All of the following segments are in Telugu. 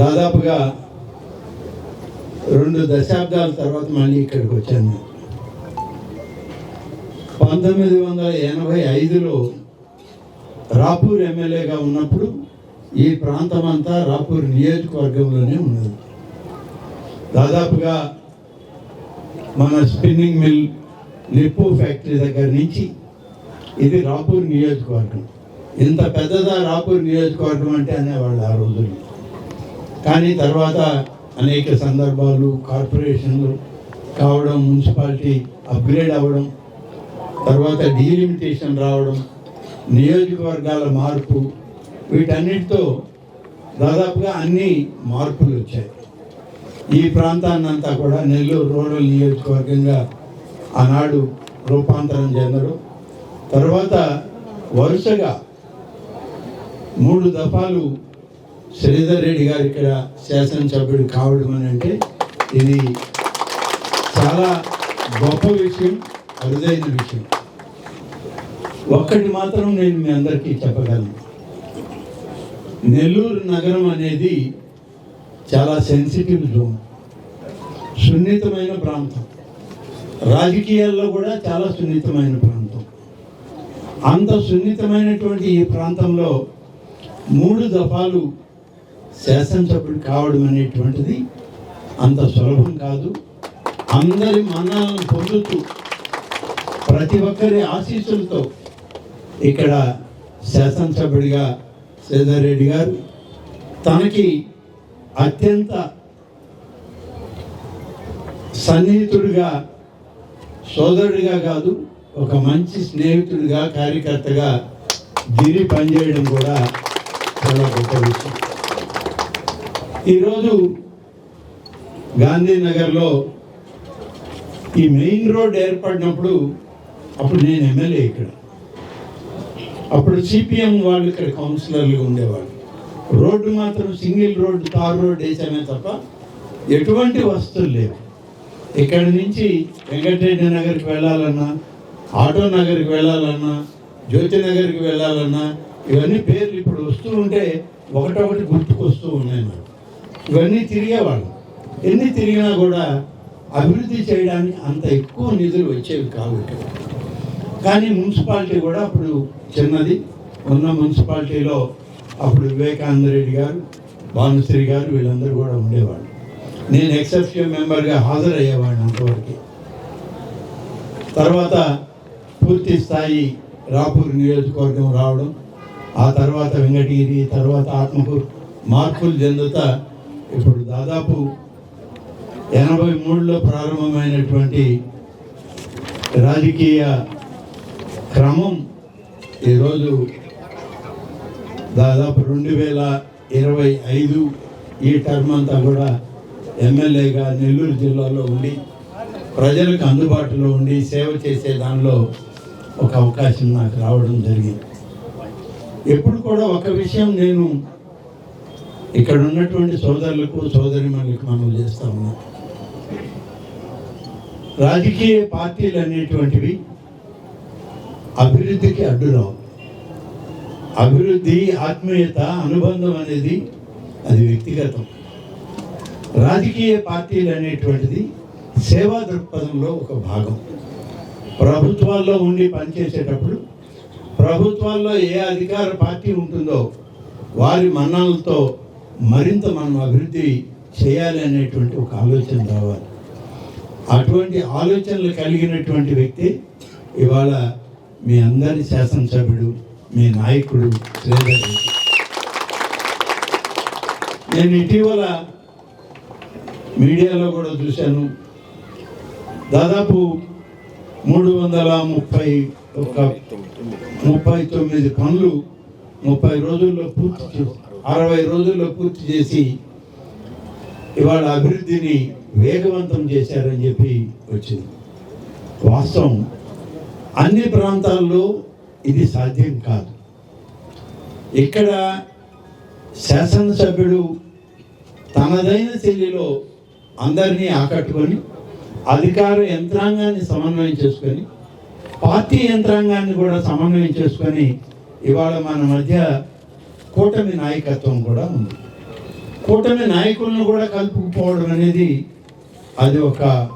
దాదాపుగా రెండు దశాబ్దాల తర్వాత మళ్ళీ ఇక్కడికి వచ్చాను. పంతొమ్మిది వందల ఎనభై ఐదులో రాపూర్ ఎమ్మెల్యేగా ఉన్నప్పుడు ఈ ప్రాంతం అంతా రాపూర్ నియోజకవర్గంలోనే ఉన్నది. దాదాపుగా మన స్పిన్నింగ్ మిల్ నిప్పు ఫ్యాక్టరీ దగ్గర నుంచి ఇది రాపూర్ నియోజకవర్గం. ఇంత పెద్దదా రాపూర్ నియోజకవర్గం అంటే అనేవాళ్ళు ఆ రోజుల్లో. కానీ తర్వాత అనేక సందర్భాలు కార్పొరేషన్లు కావడం మున్సిపాలిటీ అప్గ్రేడ్ అవ్వడం తర్వాత డీలిమిటేషన్ రావడం నియోజకవర్గాల మార్పు వీటన్నిటితో దాదాపుగా అన్ని మార్పులు వచ్చాయి. ఈ ప్రాంతాన్నంతా కూడా నెల్లూరు రూరల్ నియోజకవర్గంగా ఆనాడు రూపాంతరం చెందడం తర్వాత వరుసగా మూడు దఫాలు శ్రీధర్ రెడ్డి గారు ఇక్కడ శాసనసభ్యుడు కావడం అని అంటే ఇది చాలా గొప్ప విషయం అరుదైన విషయం. ఒక్కటి మాత్రం నేను మీ అందరికీ చెప్పగలను. నెల్లూరు నగరం అనేది చాలా సెన్సిటివ్ జోన్ సున్నితమైన ప్రాంతం. రాజకీయాల్లో కూడా చాలా సున్నితమైన ప్రాంతం. అంత సున్నితమైనటువంటి ఈ ప్రాంతంలో మూడు దఫాలు శాసనసభ్యుడు కావడం అనేటువంటిది అంత సులభం కాదు. అందరి మన్నాలను పొందుతూ ప్రతి ఒక్కరి ఆశీస్సులతో ఇక్కడ శాసనసభ్యుడిగా శ్రీధర్ రెడ్డి గారు తనకి అత్యంత సన్నిహితుడిగా సోదరుడిగా కాదు ఒక మంచి స్నేహితుడిగా కార్యకర్తగా గిరి పనిచేయడం కూడా చాలా గొప్ప విషయం. ఈరోజు గాంధీనగర్లో ఈ మెయిన్ రోడ్ ఏర్పడినప్పుడు అప్పుడు నేను ఎమ్మెల్యే ఇక్కడ. అప్పుడు సిపిఎం వాళ్ళు ఇక్కడ కౌన్సిలర్లు ఉండేవాళ్ళు. రోడ్డు మాత్రం సింగిల్ రోడ్డు తార్ రోడ్ వేసామే తప్ప ఎటువంటి వస్తువులు లేవు. ఇక్కడి నుంచి వెంకటరెడ్డి నగర్కి వెళ్ళాలన్నా ఆటో నగర్కి వెళ్ళాలన్నా జ్యోతి నగర్కి వెళ్ళాలన్నా ఇవన్నీ పేర్లు ఇప్పుడు వస్తూ ఉంటే ఒకటొకటి గుర్తుకొస్తూ ఉన్నాయి నాకు. ఇవన్నీ తిరిగేవాళ్ళు. ఎన్ని తిరిగినా కూడా అభివృద్ధి చేయడానికి అంత ఎక్కువ నిధులు వచ్చేవి కావు ఇక్కడ. కానీ మున్సిపాలిటీ కూడా అప్పుడు చిన్నది. ఉన్న మున్సిపాలిటీలో అప్పుడు వివేకానంద రెడ్డి గారు భానుశ్రీ గారు వీళ్ళందరూ కూడా ఉండేవాళ్ళు. నేను ఎక్సెప్షన్ మెంబర్గా హాజరయ్యేవాడిని అంతవరకు. తర్వాత పూర్తి స్థాయి రాపూర్ నియోజకవర్గం రావడం ఆ తర్వాత వెంకటగిరి తర్వాత ఆత్మకూరు మార్పులు చెందుతా ఇప్పుడు దాదాపు ఎనభై మూడులో ప్రారంభమైనటువంటి రాజకీయ క్రమం ఈరోజు దాదాపు రెండు వేల ఇరవై ఐదు ఈ టర్మ్ అంతా కూడా ఎమ్మెల్యేగా నెల్లూరు జిల్లాలో ఉండి ప్రజలకు అందుబాటులో ఉండి సేవ చేసే దానిలో ఒక అవకాశం నాకు రావడం జరిగింది. ఎప్పుడు కూడా ఒక విషయం నేను ఇక్కడ ఉన్నటువంటి సోదరులకు సోదరిమణులకు మనం చేస్తా ఉన్నాం. రాజకీయ పార్టీలు అనేటువంటివి అభివృద్ధికి అడ్డురావు. అభివృద్ధి ఆత్మీయత అనుబంధం అనేది అది వ్యక్తిగతం. రాజకీయ పార్టీలు అనేటువంటిది సేవా దృక్పథంలో ఒక భాగం. ప్రభుత్వాల్లో ఉండి పనిచేసేటప్పుడు ప్రభుత్వాల్లో ఏ అధికార పార్టీ ఉంటుందో వారి మన్నలతో మరింత మనం అభివృద్ధి చేయాలి అనేటువంటి ఒక ఆలోచన రావాలి. అటువంటి ఆలోచనలు కలిగినటువంటి వ్యక్తి ఇవాళ మీ అందరి శాసనసభ్యుడు మీ నాయకుడు లేదా నేను ఇటీవల మీడియాలో కూడా చూశాను. దాదాపు మూడు వందల ముప్పై ఒక ముప్పై తొమ్మిది పనులు ముప్పై రోజుల్లో పూర్తి చేసి అరవై రోజుల్లో పూర్తి చేసి ఇవాళ అభివృద్ధిని వేగవంతం చేశారని చెప్పి వచ్చింది. వాస్తవం అన్ని ప్రాంతాల్లో ఇది సాధ్యం కాదు. ఇక్కడ శాసనసభ్యుడు తనదైన శైలిలో అందరినీ ఆకట్టుకొని అధికార యంత్రాంగాన్ని సమన్వయం చేసుకొని పార్టీ యంత్రాంగాన్ని కూడా సమన్వయం చేసుకొని ఇవాళ మన మధ్య కూటమి నాయకత్వం కూడా ఉంది. కూటమి నాయకులను కూడా కలుపుకుపోవడం అనేది అది ఒక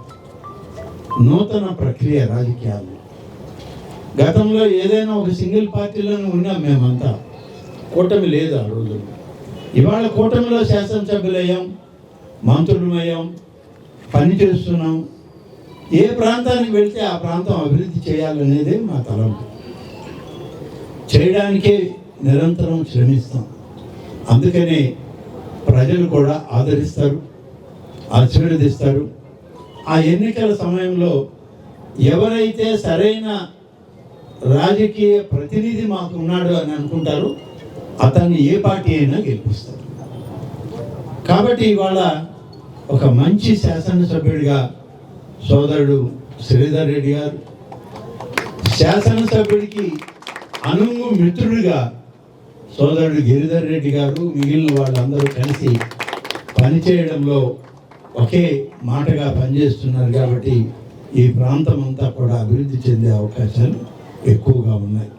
నూతన ప్రక్రియ రాజకీయాలు. గతంలో ఏదైనా ఒక సింగిల్ పార్టీలోనే ఉన్నాం మేమంతా. కూటమి లేదు ఆ రోజు. ఇవాళ కూటమిలో శాసనసభ్యులయ్యాం మంత్రులమయ్యాం పని చేస్తున్నాం. ఏ ప్రాంతానికి వెళ్తే ఆ ప్రాంతం అభివృద్ధి చేయాలనేదే మా తలంపు. చేయడానికే నిరంతరం శ్రమిస్తాం అందుకనే ప్రజలు కూడా ఆదరిస్తారు ఆశీర్వదిస్తారు. ఆ ఎన్నికల సమయంలో ఎవరైతే సరైన రాజకీయ ప్రతినిధి మాకు ఉన్నాడు అని అనుకుంటారో అతన్ని ఏ పార్టీ అయినా గెలిపిస్తారు. కాబట్టి ఇవాళ ఒక మంచి శాసనసభ్యుడిగా సోదరుడు శ్రీధర్ రెడ్డి గారు శాసనసభ్యుడికి అనుంగు మిత్రుడిగా సోదరుడు గిరిధర్ రెడ్డి గారు మిగిలిన వాళ్ళందరూ కలిసి పనిచేయడంలో ఒకే మాటగా పనిచేస్తున్నారు కాబట్టి ఈ ప్రాంతం అంతా కూడా అభివృద్ధి చెందే అవకాశాలు ఎక్కువగా ఉన్నాయి.